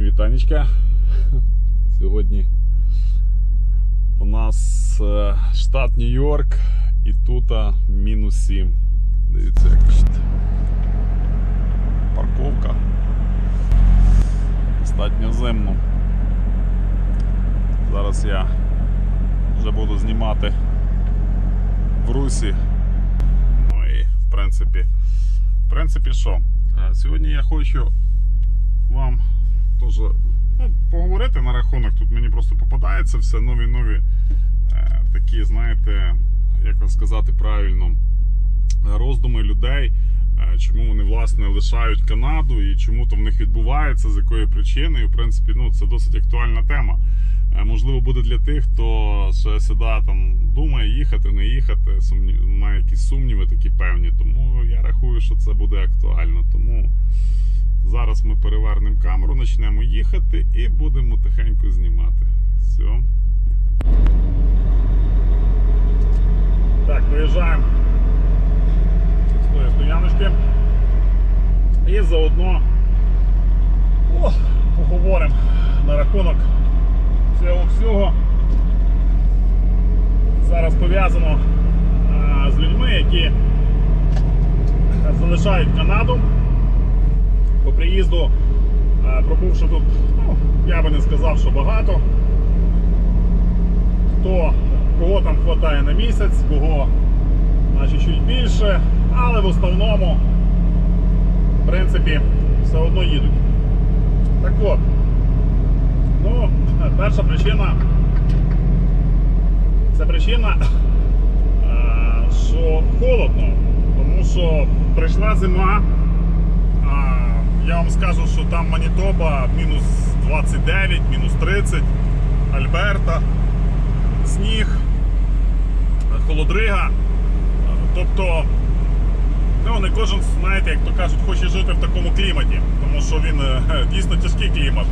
Всім вітанечка. Сьогодні у нас е, штат Нью-Йорк і тут мінус 7. Дивіться, як. Парковка. Достатньо зимно. Зараз я вже буду знімати в русі. Ну і в принципі, в принципі, що? Е, Сьогодні я хочу вам теж ну, поговорити на рахунок. Тут мені просто попадається все нові нові е, такі, знаєте, як вам сказати правильно, роздуми людей, е, чому вони власне лишають Канаду і чому то в них відбувається, з якої причини. І в принципі, ну, це досить актуальна тема. Е, Можливо, буде для тих, хто ще сюди там думає їхати, не їхати, сумні... має якісь сумніви такі певні. Тому я рахую, що це буде актуально. Тому Зараз ми перевернемо камеру, почнемо їхати і будемо тихенько знімати. Все. Так, виїжджаємо з тої стояночки. І заодно о, поговоримо на рахунок цього всього. Зараз пов'язано а, з людьми, які залишають Канаду по приїзду, е, пробувши тут, ну, я би не сказав, що багато. Хто, кого там хватає на місяць, кого значить, чуть більше, але в основному, в принципі, все одно їдуть. Так от, ну, перша причина це причина, е, що холодно, тому що прийшла зима. Я вам скажу, що там Манітоба мінус 29, мінус 30, Альберта, сніг, холодрига. Тобто, ну, не кожен, знаєте, як то кажуть, хоче жити в такому кліматі, тому що він е, дійсно тяжкий клімат.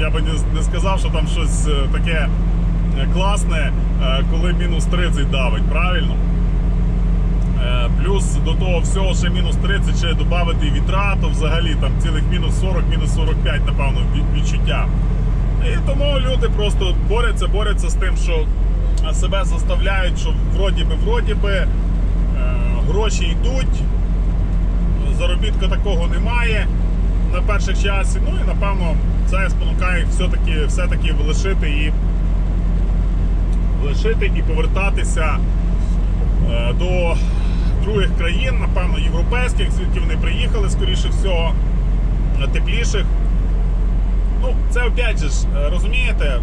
Я би не, сказав, що там щось е, таке е, класне, коли мінус 30 давить, правильно? Е, Плюс до того всього ще мінус 30, ще додати вітра, то взагалі там цілих мінус 40, мінус 45, напевно, відчуття. І тому люди просто борються, борються з тим, що себе заставляють, що вроді би, вроді би, е, гроші йдуть, заробітку такого немає на перших часі. Ну і напевно це спонукає їх все-таки, все-таки лишити і лишити і повертатися е, до других країн, напевно, європейських, звідки вони приїхали, скоріше всього, тепліших. Ну, це опять же е, розумієте,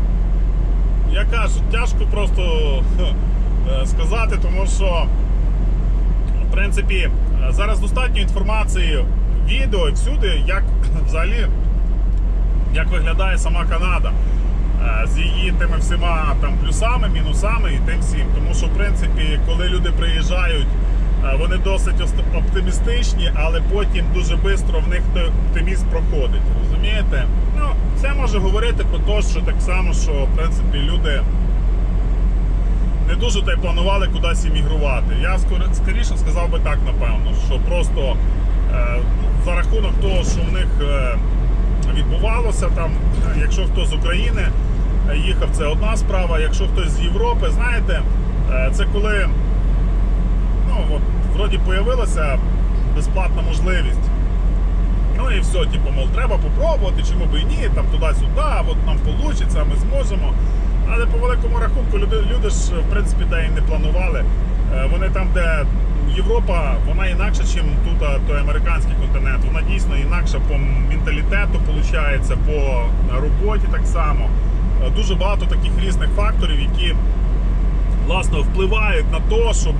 я кажу, тяжко просто е, сказати, тому що, в принципі, е, зараз достатньо інформації, відео і всюди, як взагалі як виглядає сама Канада з її тими всіма там плюсами, мінусами і тим всім. Тому що, в принципі, коли люди приїжджають, вони досить оптимістичні, але потім дуже швидко в них той оптимізм проходить. Розумієте? Ну, це може говорити про те, що так само, що в принципі люди. Не дуже та й планували кудись іммігрувати. Я скоріше сказав би так, напевно, що просто е, за рахунок того, що в них е, відбувалося там, якщо хто з України е, їхав, це одна справа. Якщо хтось з Європи, знаєте, е, це коли ну, от, вроді появилася безплатна можливість. Ну і все, типу, мол, треба попробувати, чому б і ні, там туди-сюди, от нам вийде, ми зможемо. Але по великому рахунку люди, люди ж, в принципі, де і не планували. Е, Вони там, де Європа, вона інакша, ніж тут той американський континент. Вона дійсно інакша по менталітету, виходить, по роботі так само. Е, Дуже багато таких різних факторів, які власне впливають на те, щоб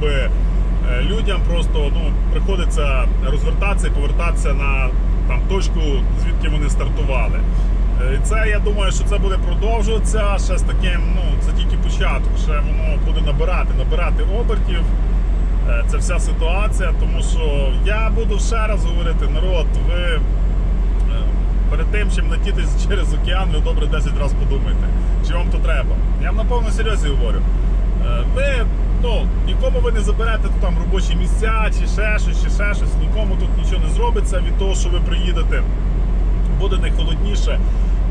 людям просто ну, приходиться розвертатися і повертатися на там, точку, звідки вони стартували. Е, І це я думаю, що це буде продовжуватися. Ще з таким, ну це тільки початок. Ще воно буде набирати, набирати обертів. Е, Це вся ситуація, тому що я буду ще раз говорити, народ, ви е, перед тим, чим летіти через океан, ви добре 10 разів подумайте, чи вам то треба. Я вам на повному серйозі говорю. Е, Ви ну, нікому ви не заберете там робочі місця, чи ще щось, чи ще щось. Нікому тут нічого не зробиться від того, що ви приїдете. Буде не холодніше.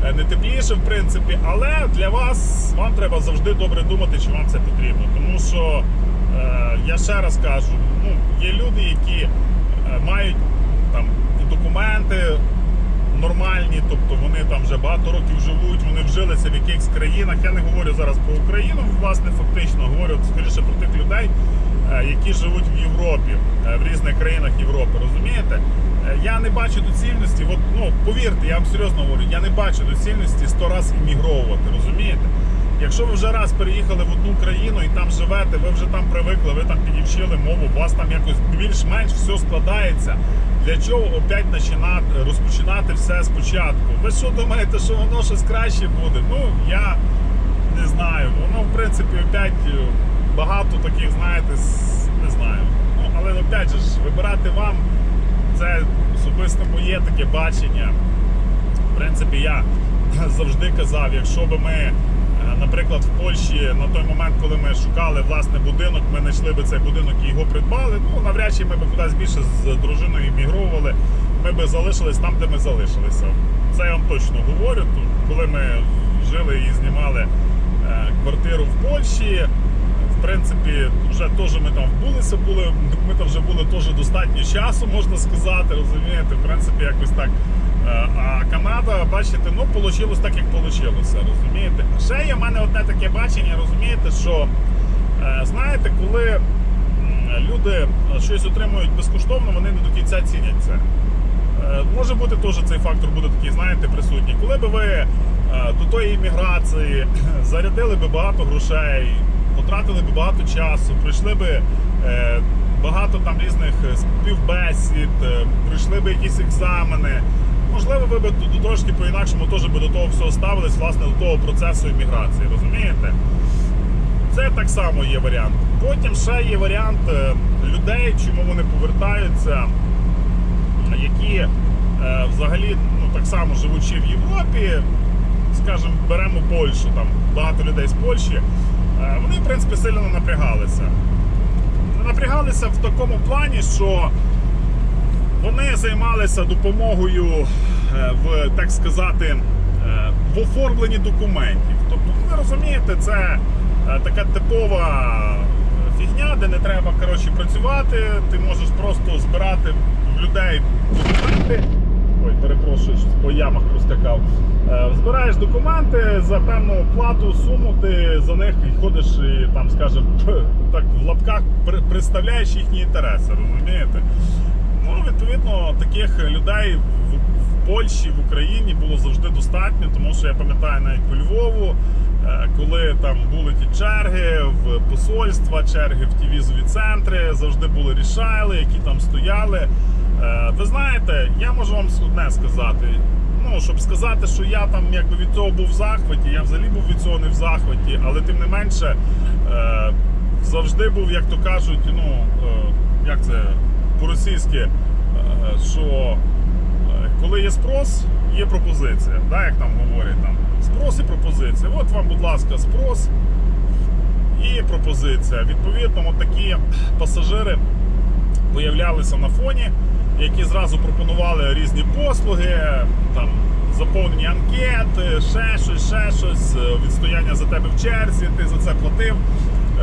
е, не тепліше, в принципі. Але для вас вам треба завжди добре думати, чи вам це потрібно. Тому що е, я ще раз кажу: ну, є люди, які е, мають там документи нормальні, тобто вони там вже багато років живуть, вони вжилися в якихось країнах. Я не говорю зараз про Україну, власне, фактично говорю скоріше про тих людей, е, які живуть в Європі, е, в різних країнах Європи. Розумієте? Е, Я не бачу доцільності, от, ну повірте, я вам серйозно говорю, я не бачу доцільності сто раз іммігровувати, розумієте? Якщо ви вже раз переїхали в одну країну і там живете, ви вже там привикли, ви там підівчили мову, у вас там якось більш-менш все складається. Для чого опять починати, розпочинати все спочатку? Ви що думаєте, що воно щось краще буде? Ну, я не знаю. Воно, в принципі, опять е, багато таких, знаєте, не знаю. Ну, але опять же вибирати вам це особисто моє таке бачення. В принципі, я завжди казав, якщо би ми, наприклад, в Польщі на той момент, коли ми шукали власне будинок, ми знайшли би цей будинок і його придбали. Ну навряд чи ми б кудись більше з дружиною іммігровували. Ми би залишились там, де ми залишилися. Це я вам точно говорю. Тут, коли ми жили і знімали е, квартиру в Польщі. В принципі, вже теж ми там вбулися були, ми там вже були теж достатньо часу, можна сказати, розумієте, в принципі, якось так. Е, А Канада, бачите, ну вийшло так, як вийшло, розумієте? Ще є в мене одне таке бачення, розумієте, що е, знаєте, коли люди щось отримують безкоштовно, вони не до кінця цінять це. Може бути теж цей фактор буде такий, знаєте, присутній. Коли би ви е, до тої імміграції зарядили би багато грошей, потратили би багато часу, пройшли би е, багато там різних співбесід, пройшли би якісь екзамени. Можливо, ви б трошки по-інакшому теж би до того всього ставились, власне, до того процесу імміграції, розумієте? Це так само є варіант. Потім ще є варіант е, людей, чому вони повертаються які е, взагалі ну, так само живучи в Європі, скажімо, беремо Польщу, там багато людей з Польщі, е, вони, в принципі, сильно напрягалися. Напрягалися в такому плані, що вони займалися допомогою е, в, так сказати, е, в оформленні документів. Тобто, ви розумієте, це е, така типова фігня, де не треба коротше, працювати, ти можеш просто збирати людей документи. Ой, перепрошую, щось по ямах проскакав. Е, Збираєш документи за певну плату, суму, ти за них і ходиш і там, скажімо, так в лапках представляєш їхні інтереси, розумієте? Ну, відповідно, таких людей в, Польщі, в Україні було завжди достатньо, тому що я пам'ятаю навіть по Львову, е, коли там були ті черги в посольства, черги в ті візові центри, завжди були рішайли, які там стояли. Е, Ви знаєте, я можу вам одне сказати. Ну, щоб сказати, що я там якби від цього був в захваті, я взагалі був від цього не в захваті, але тим не менше е, завжди був, як то кажуть, ну як це по-російськи, е, що е, коли є спрос, є пропозиція. Да, як там говорять, там спрос і пропозиція. От вам, будь ласка, спрос і пропозиція. Відповідно, от такі пасажири появлялися на фоні, які зразу пропонували різні послуги, там заповнені анкети, ще щось, ще щось, е, відстояння за тебе в черзі, ти за це платив.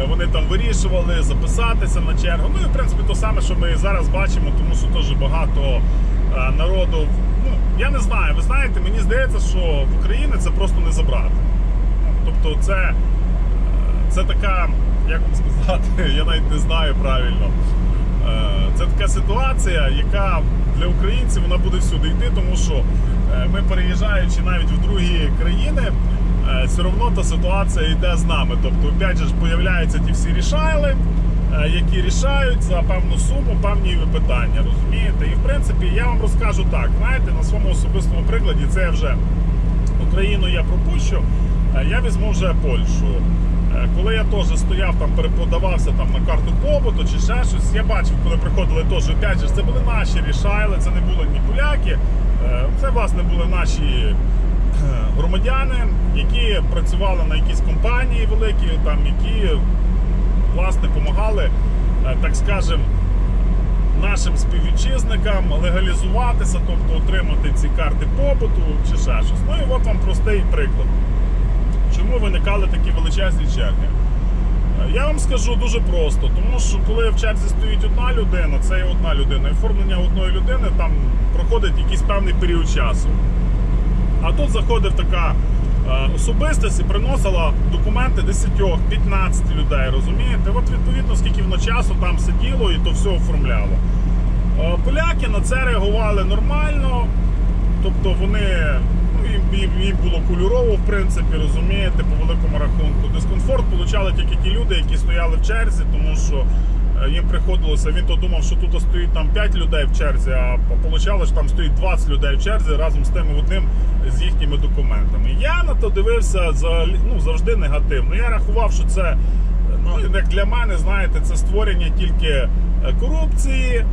Е, Вони там вирішували записатися на чергу. Ну і в принципі то саме, що ми зараз бачимо, тому що теж багато е, народу. Ну я не знаю. Ви знаєте, мені здається, що в Україні це просто не забрати. Тобто, це, е, це така, як вам сказати, я навіть не знаю правильно. Це така ситуація, яка для українців вона буде всюди йти, тому що ми переїжджаючи навіть в другі країни, все одно та ситуація йде з нами. Тобто, опять же, ж, появляються ті всі рішайли, е, які рішають за певну суму певні питання. Розумієте? І в принципі я вам розкажу так, знаєте, на своєму особистому прикладі, це я вже Україну я пропущу, е, я візьму вже Польщу. Е, Коли я теж стояв там, переподавався там на карту побуту чи ще щось, я бачив, коли приходили теж, опять же, це були наші рішайли, це не були ні поляки, е, це власне були наші е, громадяни, які працювали на якісь компанії великі, там, які власне допомагали, так скажем, нашим співвітчизникам легалізуватися, тобто отримати ці карти побуту чи ще щось. Ну і от вам простий приклад. Чому виникали такі величезні черги? Е, Я вам скажу дуже просто, тому що коли в черзі стоїть одна людина, це є одна людина, і оформлення одної людини там проходить якийсь певний період часу. А тут заходив така е, особистість і приносила документи 10-15 людей, розумієте? От відповідно, скільки воно часу там сиділо і то все оформляло. Е, Поляки на це реагували нормально, тобто вони. ну, Їм, їм, було кольорово, в принципі, розумієте, по великому рахунку. Дискомфорт получали тільки ті люди, які стояли в черзі, тому що їм приходилося, він то думав, що тут стоїть там 5 людей в черзі, а получалось, що там стоїть 20 людей в черзі разом з тим одним з їхніми документами. Я на то дивився за, ну, завжди негативно. Я рахував, що це ну, як для мене, знаєте, це створення тільки е, корупції.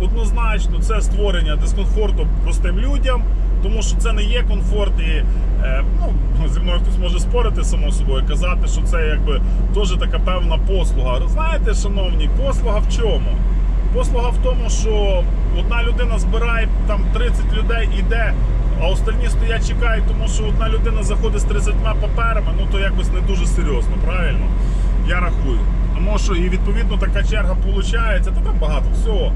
Однозначно, це створення дискомфорту простим людям, тому що це не є комфорт і е, ну, зі мною хтось може спорити само собою, казати, що це якби теж така певна послуга. Знаєте, шановні, послуга в чому? Послуга в тому, що одна людина збирає там 30 людей іде, а остальні стоять чекають, тому що одна людина заходить з 30 паперами, ну то якось не дуже серйозно, правильно? Я рахую. Тому що і відповідно така черга виходить, та там багато всього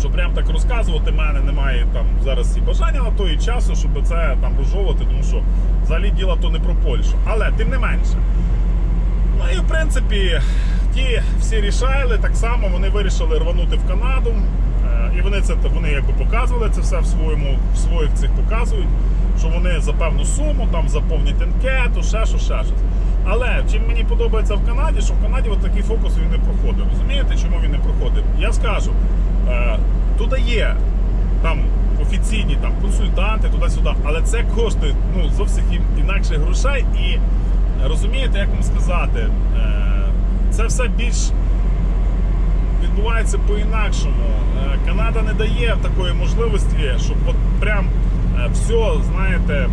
що прям так розказувати мене немає там зараз і бажання на то, і часу, щоб це там розжовувати, тому що взагалі діло то не про Польщу. Але тим не менше. Ну і в принципі, ті всі рішайли, так само вони вирішили рванути в Канаду. Е, І вони це вони якби показували це все в своєму в своїх цих показують, що вони за певну суму там заповнять анкету, ще що, ще щось. Але чим мені подобається в Канаді, що в Канаді от такий фокус він не проходив. Розумієте, чому він не проходив? Я скажу, е, тут є там офіційні там консультанти туди-сюди, але це коштує ну, зовсім інакше грошей. І розумієте, як вам сказати, е, це все більш відбувається по-інакшому. Е, Канада не дає такої можливості, щоб от прям е, все, знаєте,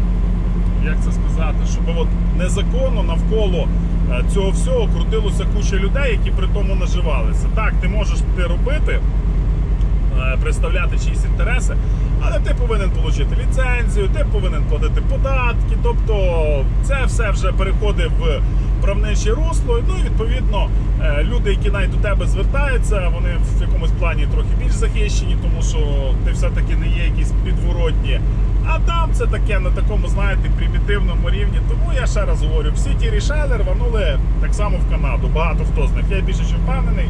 як це сказати, щоб от незаконно навколо е, цього всього крутилося куча людей, які при тому наживалися. Так, ти можеш ти робити, е, представляти чиїсь інтереси, але ти повинен отримати ліцензію, ти повинен платити податки. Тобто це все вже переходить в правниче русло. Ну і відповідно е, люди, які навіть до тебе звертаються, вони в якомусь плані трохи більш захищені, тому що ти все-таки не є якісь підворотні. А там це таке на такому, знаєте, примітивному рівні. Тому я ще раз говорю, всі ті рішайли рванули так само в Канаду. Багато хто з них. Я більше ніж впевнений.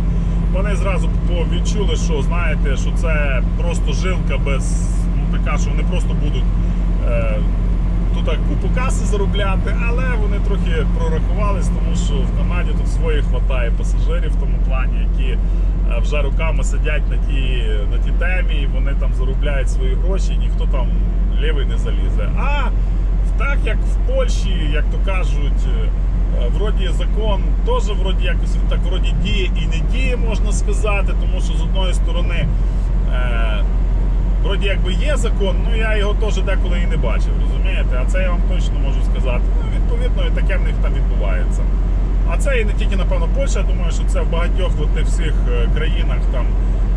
Вони зразу відчули, що знаєте, що це просто жилка без ну така, що вони просто будуть е, тут купу каси заробляти, але вони трохи прорахувались, тому що в Канаді тут своїх хватає пасажирів в тому плані, які е, вже роками сидять на тій, на тій темі, і вони там заробляють свої гроші, і ніхто там лівий не залізе. А так як в Польщі, як то кажуть, е, вроді закон теж вроді якось так вроді діє і не діє, можна сказати, тому що з одної сторони. Е, Вроді якби є закон, ну я його теж деколи і не бачив, розумієте? А це я вам точно можу сказати. Ну, відповідно, і таке в них там відбувається. А це і не тільки, напевно, Польща, я думаю, що це в багатьох от тих всіх е, країнах, там,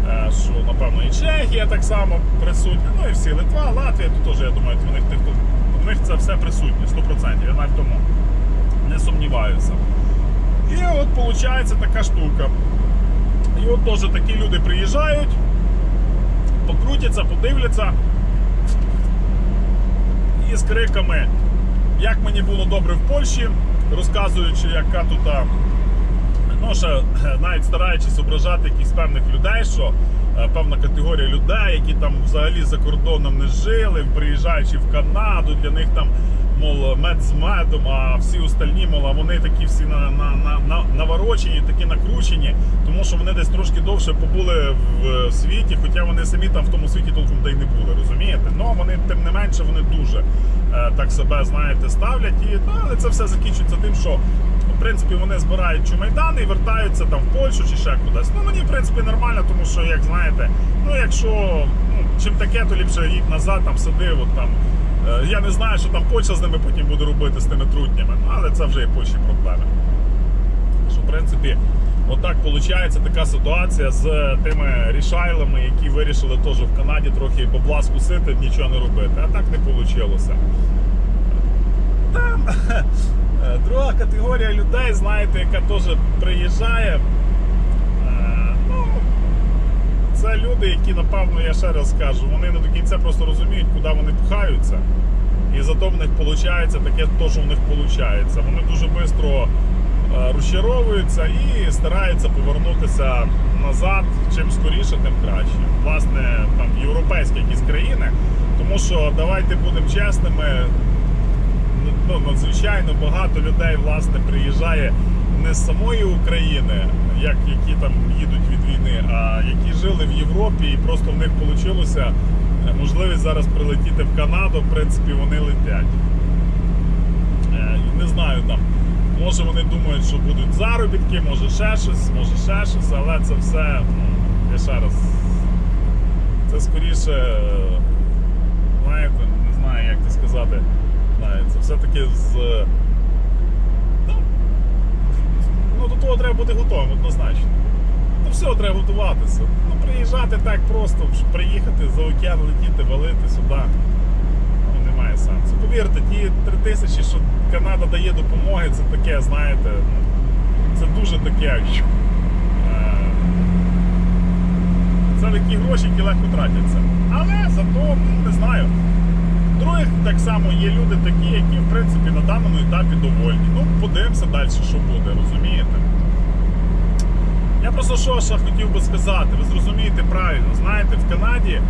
е, що, напевно, і Чехія так само присутня, ну і всі Литва, Латвія, тут теж, я думаю, в них, в них це все присутнє, 100%. Я навіть тому не сумніваюся. І от виходить така штука. І от теж такі люди приїжджають покрутяться, подивляться і з криками, як мені було добре в Польщі, розказуючи, яка тут. Ну, ще навіть стараючись ображати якихось певних людей, що е, певна категорія людей, які там взагалі за кордоном не жили, приїжджаючи в Канаду, для них там, мол, мед з медом, а всі остальні, мол, а вони такі всі на, на, на, на, наворочені, такі накручені, тому що вони десь трошки довше побули в світі, хоча вони самі там в тому світі толком та й не були, розумієте? Ну, вони, тим не менше, вони дуже е, так себе, знаєте, ставлять. І, ну, але це все закінчується тим, що в принципі, вони збирають чумайдани і вертаються там в Польщу чи ще кудись. Ну мені в принципі нормально, тому що, як знаєте, ну якщо ну, чим таке, то ліпше їдь назад, там сиди, от там. Е, Я не знаю, що там Польща з ними потім буде робити з тими трутнями, ну, але це вже і Польщі проблеми. Що в принципі Отак виходить така ситуація з тими рішайлами, які вирішили теж в Канаді трохи бабла скусити, нічого не робити. А так не вийшло. Там е, друга категорія людей, знаєте, яка теж приїжджає. е, Ну, це люди, які, напевно, я ще раз скажу, вони не до кінця просто розуміють, куди вони пхаються. І зато в них виходить таке, то, що в них виходить. Вони дуже швидко е, розчаровуються і стараються повернутися назад. Чим скоріше, тим краще. Власне, там європейські якісь країни. Тому що давайте будемо чесними, ну, надзвичайно багато людей власне приїжджає не з самої України, як які там їдуть від війни, а які жили в Європі, і просто в них вийшло можливість зараз прилетіти в Канаду. В принципі, вони летять. Е, Не знаю там. Може вони думають, що будуть заробітки, може ще щось, може ще щось, але це все, ну, я ще раз. Це скоріше, е, знаєте, не знаю, як це сказати. Це все-таки з. Ну, ну, до того треба бути готовим, однозначно. До всього треба готуватися. Ну, приїжджати так просто, щоб приїхати за океан, летіти, валити сюди. Ну, немає сенсу. Повірте, ті три тисячі, що Канада дає допомоги, це таке, знаєте, це дуже таке. е, Це такі гроші, які легко тратяться. Але зато, ну, не знаю. Других так само є люди такі, які в принципі на даному етапі довольні. Ну, подивимося далі, що буде, розумієте? Я просто що ще хотів би сказати, ви зрозумієте правильно, знаєте, в Канаді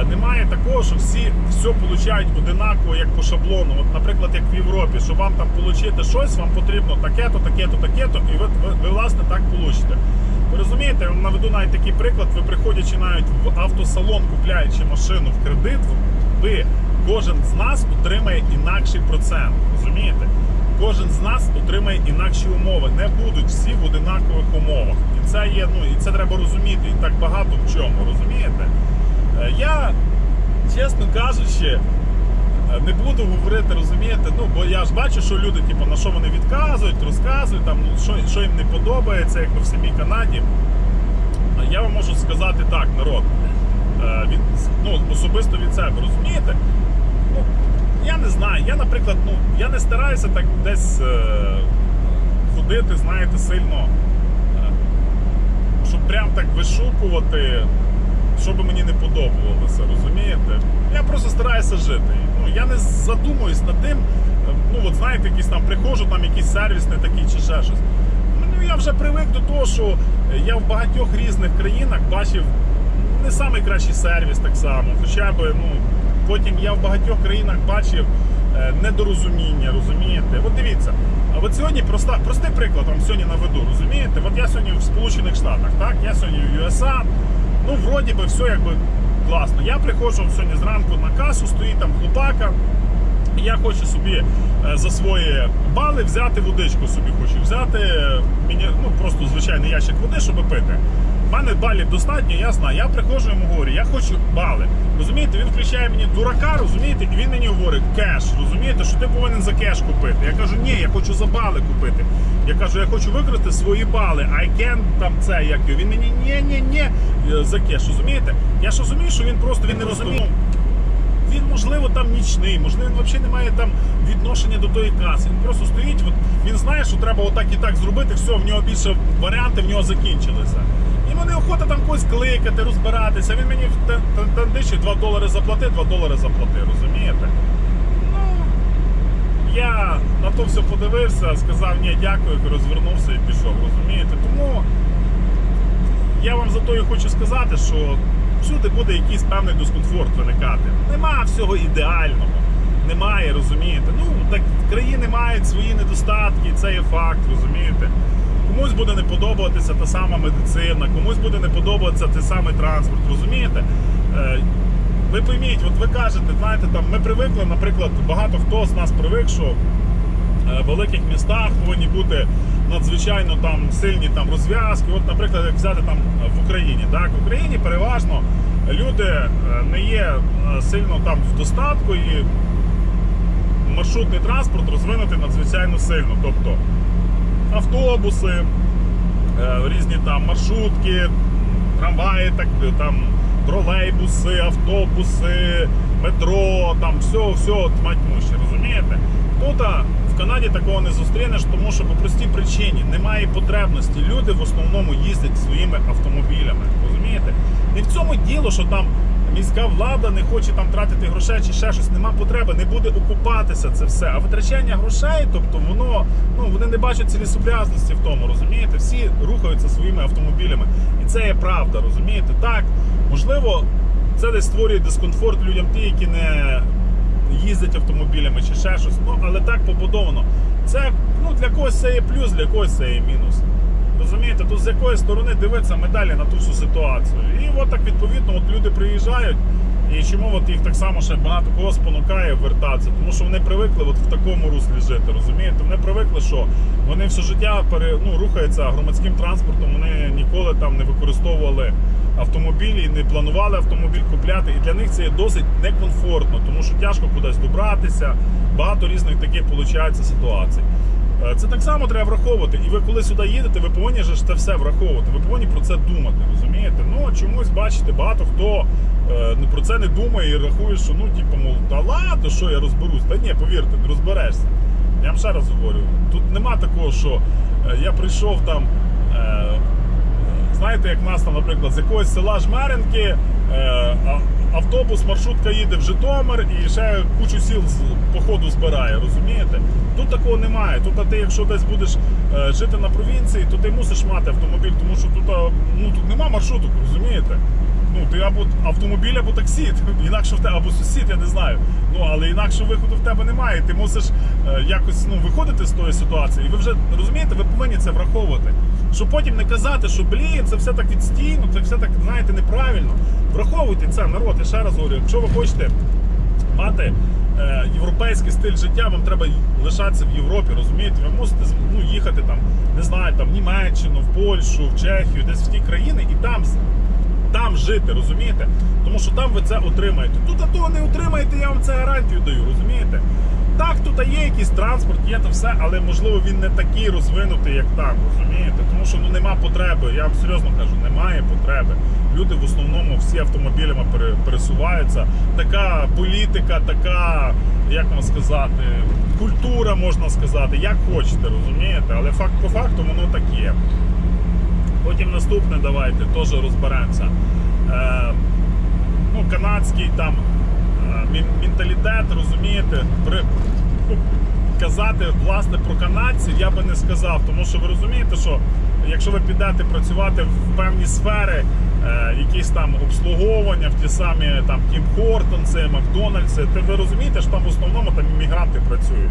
е, немає такого, що всі все получають одинаково, як по шаблону. От, наприклад, як в Європі, щоб вам там отримати щось, вам потрібно таке-то, таке-то, таке-то, і ви, ви, ви власне так получите. Ви розумієте, я вам наведу навіть такий приклад, ви приходячи навіть в автосалон, купляючи машину в кредит, ви кожен з нас отримає інакший процент. Розумієте? Кожен з нас отримає інакші умови. Не будуть всі в одинакових умовах. І це є, ну і це треба розуміти. І так багато в чому, розумієте? Е, Я, чесно кажучи, е, не буду говорити, розумієте, ну бо я ж бачу, що люди, типу, на що вони відказують, розказують, там, ну, що, що їм не подобається, якби в самій Канаді. Я вам можу сказати так, народ. е, Від, ну, особисто від себе, розумієте? Ну, я не знаю. Я, наприклад, ну, я не стараюся так десь е, ходити, знаєте, сильно, е, щоб прям так вишукувати, що би мені не подобалося, розумієте? Я просто стараюся жити. Ну, я не задумуюсь над тим, е, ну от знаєте, якийсь там приходжу, там якийсь сервіс не такий чи ще щось. Ну, я вже привик до того, що я в багатьох різних країнах бачив не найкращий сервіс так само. Хоча б, ну, потім я в багатьох країнах бачив е, недорозуміння, розумієте? От дивіться, а от сьогодні проста, простий приклад вам сьогодні наведу, розумієте? От я сьогодні в Сполучених Штатах, так? Я сьогодні в USA, ну вроді би все якби класно. Я приходжу сьогодні зранку на касу, стоїть там хлопака. І Я хочу собі е, за свої бали взяти водичку собі хочу взяти. е, ну просто звичайний ящик води, щоб пити. У мене балів достатньо, я знаю. Я приходжу йому говорю, я хочу бали. Розумієте, він включає мені дурака, розумієте, і він мені говорить кеш. Розумієте, що ти повинен за кеш купити. Я кажу, ні, я хочу за бали купити. Я кажу, я хочу використати свої бали. I can там це як його. Він мені ні, ні, ні за кеш. Розумієте? Я ж розумію, що він просто він не розуміє. Він, можливо, там нічний, можливо, він взагалі не має там відношення до тої каси. Він просто стоїть, от, він знає, що треба отак і так зробити, все, в нього більше варіанти в нього закінчилися. Йому не охота там когось кликати, розбиратися. Він мені тендичі 2 долари заплати, 2 долари заплати, розумієте? Ну, я на то все подивився, сказав ні, дякую, розвернувся і пішов, розумієте? Тому я вам за то і хочу сказати, що всюди буде якийсь певний дискомфорт виникати. Нема всього ідеального. Немає, розумієте? Ну, так країни мають свої недостатки, це є факт, розумієте? Комусь буде не подобатися та сама медицина, комусь буде не подобатися той самий транспорт, розумієте? Е, ви пойміть, от ви кажете, знаєте, там ми привикли, наприклад, багато хто з нас привик, що е, в великих містах повинні бути надзвичайно там сильні там розв'язки. От, наприклад, як взяти там в Україні. Так, в Україні переважно люди е, не є сильно там в достатку і маршрутний транспорт розвинутий надзвичайно сильно. Тобто автобуси, е, різні там маршрутки, трамваї, так, там, тролейбуси, автобуси, метро, там все, все тьмать-муще, розумієте? Тут в Канаді такого не зустрінеш, тому що по простій причині немає потребності. Люди в основному їздять своїми автомобілями. Розумієте? Не в цьому діло, що там міська влада не хоче там тратити грошей чи ще щось. Нема потреби, не буде окупатися це все. А витрачання грошей, тобто воно ну вони не бачать цілесообразності в тому, розумієте? Всі рухаються своїми автомобілями, і це є правда, розумієте? Так, можливо, це десь створює дискомфорт людям, ті, які не їздять автомобілями чи ще щось. Ну але так побудовано. Це ну для когось це є плюс, для когось це є мінус. Розумієте, тут з якої сторони дивитися медалі на ту всю ситуацію. І от так відповідно от люди приїжджають. І чому от їх так само ще багато кого спонукає вертатися? Тому що вони привикли от в такому руслі жити. Розумієте? Вони привикли, що вони все життя пере, ну, рухаються громадським транспортом, вони ніколи там не використовували автомобілі, не планували автомобіль купляти. І для них це є досить некомфортно, тому що тяжко кудись добратися. Багато різних таких виходить ситуацій. Е, Це так само треба враховувати. І ви коли сюди їдете, ви повинні ж це все враховувати. Ви повинні про це думати, розумієте? Ну чомусь бачите, багато хто е, про це не думає і рахує, що ну, типу, мов, та ладно, що я розберусь. Та ні, повірте, не розберешся. Я вам ще раз говорю, тут нема такого, що е, я прийшов там. Знаєте, як нас там, наприклад, з якогось села Жмеренки, автобус, маршрутка їде в Житомир і ще кучу сіл з походу збирає, розумієте? Тут такого немає. Тут ти, якщо десь будеш е, жити на провінції, то ти мусиш мати автомобіль, тому що тут, ну, тут нема маршруток, розумієте? Ну, ти або автомобіль, або таксі, інакше в тебе, або сусід, я не знаю. Ну, але інакше виходу в тебе немає. Ти мусиш е, якось ну, виходити з тої ситуації. І ви вже розумієте, ви повинні це враховувати. Щоб потім не казати, що блін, це все так відстійно, це все так, знаєте, неправильно. Враховуйте це, народ, я ще раз говорю, якщо ви хочете мати е, європейський стиль життя, вам треба лишатися в Європі, розумієте? Ви мусите ну, їхати там, не знаю, там в Німеччину, в Польщу, в Чехію, десь в ті країни і там жити, розумієте? Тому що там ви це отримаєте. Тут а того не отримаєте, я вам це гарантію даю, розумієте? Так, тут є якийсь транспорт, є то все, але можливо він не такий розвинутий, як там, розумієте? Тому що ну нема потреби. Я вам серйозно кажу, немає потреби. Люди в основному всі автомобілями пересуваються. Така політика, така, як вам сказати, культура можна сказати, як хочете, розумієте? Але факт по факту воно так є. Потім наступне давайте теж розберемося. Е, ну, канадський там е, менталітет, розумієте, при, ну, казати власне про канадців я би не сказав, тому що ви розумієте, що якщо ви підете працювати в певні сфери, е, якісь там обслуговування, в ті самі там Тім Хортонси, Макдональдси, то ви розумієте, що там в основному там іммігранти працюють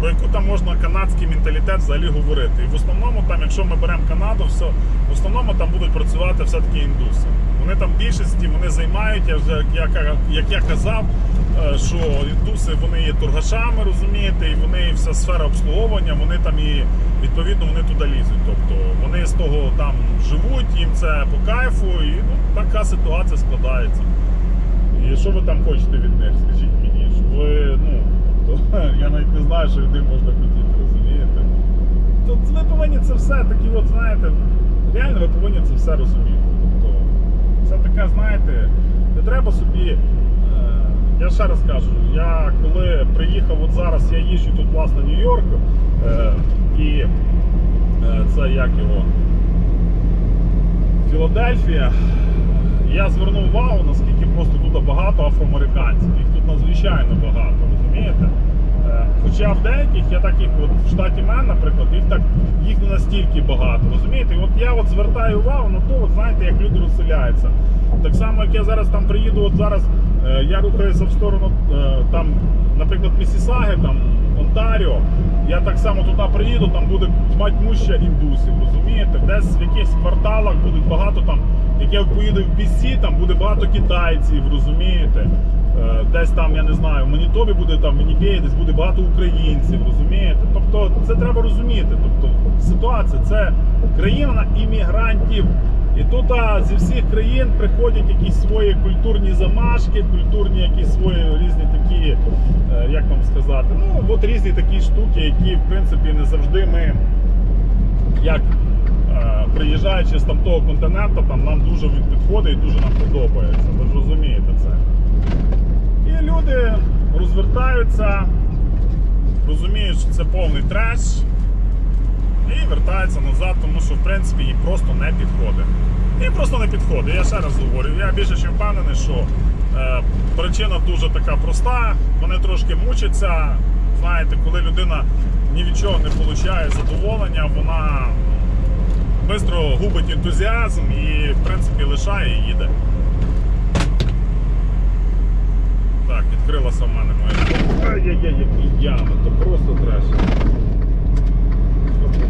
про яку там можна канадський менталітет взагалі говорити. І в основному, там, якщо ми беремо Канаду, все, в основному там будуть працювати все-таки індуси. Вони там більшості вони займають, я вже як, я- як я казав, е, що індуси вони є торгашами, розумієте, і вони вся сфера обслуговування, вони там і відповідно вони туди лізуть. Тобто вони з того там живуть, їм це по кайфу, і ну, така ситуація складається. І що ви там хочете від них, скажіть мені? Щоб ви, ну, тобто, я навіть не знаю, що них можна хотіти, розумієте? Тут ви повинні це все такі, от знаєте, реально ви повинні це все розуміти. Тобто, це таке, знаєте, не треба собі. е, Я ще раз кажу, я коли приїхав от зараз, я їжджу тут власне Нью-Йорк, е, і е, це як його. Філадельфія. Я звернув увагу, наскільки просто тут багато афроамериканців. Їх тут надзвичайно багато, розумієте? Е, Хоча в деяких, я так їх от в штаті Мен, наприклад, їх так їх не настільки багато. Розумієте? От я от звертаю увагу на то, от знаєте, як люди розселяються. Так само, як я зараз там приїду, от зараз е, я рухаюся в сторону е, там, наприклад, Місісаги, там Онтаріо. Я так само туди приїду, там буде тьмать-муща індусів, розумієте? Десь в якихось кварталах будуть багато там, як я поїду в BC, там буде багато китайців, розумієте? Е, Десь там, я не знаю, в Манітобі буде там, в Вінніпегі десь буде багато українців, розумієте? Тобто це треба розуміти. Тобто ситуація це країна іммігрантів. І тут а, зі всіх країн приходять якісь свої культурні замашки, культурні якісь свої різні такі, е, як вам сказати, ну от різні такі штуки, які в принципі не завжди ми як е, приїжджаючи з там того континенту, там нам дуже підходить і дуже нам подобається. Ви ж розумієте це. І люди розвертаються, розуміють, що це повний треш, і вертаються назад, тому що в принципі їм просто не підходить. Їм просто не підходить. Я ще раз говорю, я більше ніж впевнений, що е, причина дуже така проста. Вони трошки мучаться. Знаєте, коли людина ні від чого не отримує задоволення, вона швидко губить ентузіазм і, в принципі, лишає і їде. Так, відкрилася в мене моя. Ай-яй-яй, які ями, то просто треш.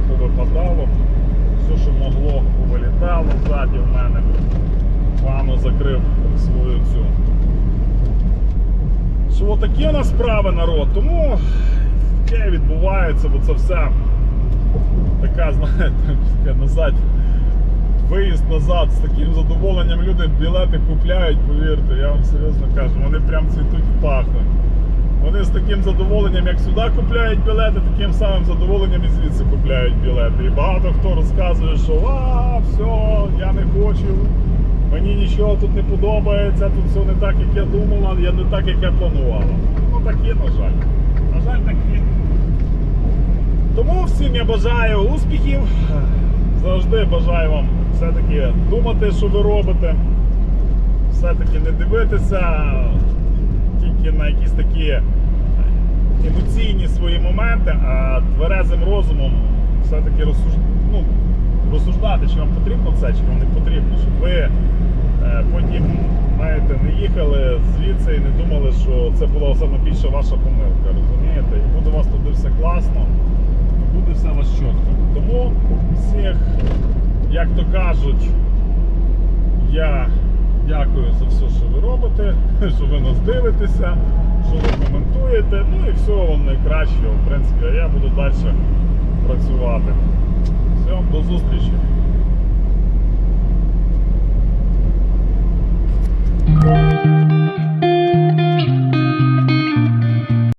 Повипадало, все, що могло, повилітало ззаді в мене. Ванну закрив свою цю. Що такі у нас справи народ, тому таке відбувається, бо це все така, знаєте, назад. Виїзд назад з таким задоволенням люди білети купляють, повірте, я вам серйозно кажу, вони прям цвітуть і пахнуть. Вони з таким задоволенням, як сюди купляють білети, таким самим задоволенням і звідси купляють білети. І багато хто розказує, що а, все, я не хочу, мені нічого тут не подобається, тут все не так, як я думала, я не так, як я планувала. Ну так є, на жаль. На жаль, так є. Тому всім я бажаю успіхів. Завжди бажаю вам все-таки думати, що ви робите. Все-таки не дивитися тільки на якісь такі емоційні свої моменти, а тверезим розумом все-таки розсуж... ну, розсуждати, чи вам потрібно це, чи вам не потрібно, щоб ви е, потім знаєте, не їхали звідси і не думали, що це була саме більша ваша помилка, розумієте? І буде у вас туди все класно, буде все вас чітко. Тому всіх, як то кажуть, я дякую за все, що ви робите, що ви нас дивитеся, що ви коментуєте. Ну і всього вам найкращого, в принципі, а я буду далі працювати. Все, до зустрічі.